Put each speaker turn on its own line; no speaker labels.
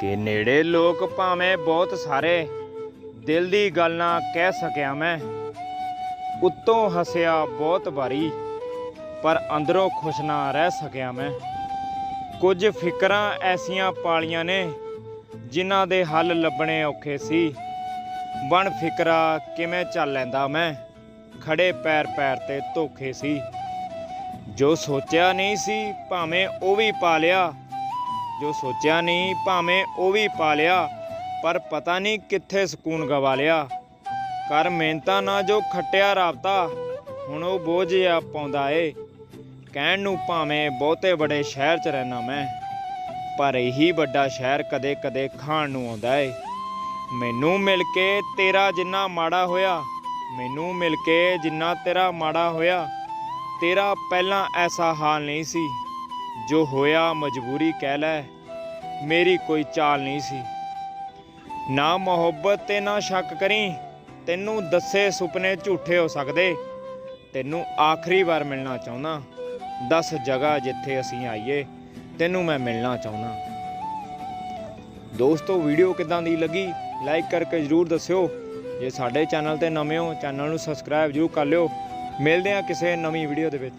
ਕਿ ਨੇੜੇ ਲੋਕ ਭਾਵੇਂ ਬਹੁਤ ਸਾਰੇ, ਦਿਲ ਦੀ ਗੱਲ ਨਾ ਕਹਿ ਸਕਿਆ ਮੈਂ। ਉੱਤੋਂ ਹੱਸਿਆ ਬਹੁਤ ਵਾਰੀ, ਪਰ ਅੰਦਰੋਂ ਖੁਸ਼ ਨਾ ਰਹਿ ਸਕਿਆ ਮੈਂ। ਕੁਝ ਫਿਕਰਾਂ ਐਸੀਆਂ ਪਾਲੀਆਂ ਨੇ, ਜਿਨ੍ਹਾਂ ਦੇ ਹੱਲ ਲੱਭਣੇ ਔਖੇ ਸੀ। ਬਣ ਫਿਕਰਾ ਕਿਵੇਂ ਚੱਲ ਲੈਂਦਾ ਮੈਂ ਖੜੇ ਪੈਰ ਪੈਰ ਤੇ ਧੋਖੇ ਸੀ। ਜੋ ਸੋਚਿਆ ਨਹੀਂ ਸੀ, ਭਾਵੇਂ ਉਹ ਵੀ ਪਾ ਲਿਆ ਜੋ ਸੋਚਿਆ ਨਹੀਂ, ਭਾਵੇਂ ਉਹ ਵੀ ਪਾ ਲਿਆ, ਪਰ ਪਤਾ ਨਹੀਂ ਕਿੱਥੇ ਸਕੂਨ ਗਵਾ ਲਿਆ। ਕਰ ਮਿਹਨਤਾਂ ਨਾ ਜੋ ਖੱਟਿਆ ਰਾਬਤਾ, ਹੁਣ ਉਹ ਬੋਝ ਆ ਪਾਉਂਦਾ ਏ। ਕਹਿਣ ਨੂੰ ਭਾਵੇਂ ਬਹੁਤੇ ਬੜੇ ਸ਼ਹਿਰ 'ਚ ਰਹਿਣਾ ਮੈਂ, ਪਰ ਇਹੀ ਵੱਡਾ ਸ਼ਹਿਰ ਕਦੇ-ਕਦੇ ਖਾਣ ਨੂੰ ਆਉਂਦਾ ਏ। ਮੈਨੂੰ ਮਿਲ ਕੇ ਤੇਰਾ ਜਿੰਨਾ ਮਾੜਾ ਹੋਇਆ, ਮੈਨੂੰ ਮਿਲ ਕੇ ਜਿੰਨਾ ਤੇਰਾ ਮਾੜਾ ਹੋਇਆ, ਤੇਰਾ ਪਹਿਲਾਂ ਐਸਾ ਹਾਲ ਨਹੀਂ ਸੀ। ਜੋ ਹੋਇਆ ਮਜਬੂਰੀ ਕਹਿ ਲੈ, ਮੇਰੀ ਕੋਈ ਚਾਲ ਨਹੀਂ ਸੀ। ਨਾ ਮੁਹੱਬਤ ਤੇ ਨਾ ਸ਼ੱਕ ਕਰੀ, ਤੈਨੂੰ ਦੱਸੇ ਸੁਪਨੇ ਝੂਠੇ ਹੋ ਸਕਦੇ। ਤੈਨੂੰ ਆਖਰੀ ਵਾਰ ਮਿਲਣਾ ਚਾਹੁੰਦਾ, ਦਸ ਜਗ੍ਹਾ ਜਿੱਥੇ ਅਸੀਂ ਆਈਏ, ਤੈਨੂੰ ਮੈਂ ਮਿਲਣਾ ਚਾਹੁੰਦਾ। ਦੋਸਤੋ, ਵੀਡੀਓ ਕਿਦਾਂ ਦੀ ਲੱਗੀ? ਲਾਈਕ ਕਰਕੇ ਜਰੂਰ ਦੱਸਿਓ। ਜੇ ਸਾਡੇ ਚੈਨਲ ਤੇ ਨਵੇਂ ਹੋ, ਚੈਨਲ ਨੂੰ ਸਬਸਕ੍ਰਾਈਬ ਜਰੂਰ ਕਰ ਲਿਓ। ਮਿਲਦੇ ਹਾਂ ਕਿਸੇ ਨਵੀਂ ਵੀਡੀਓ ਦੇ ਵਿੱਚ।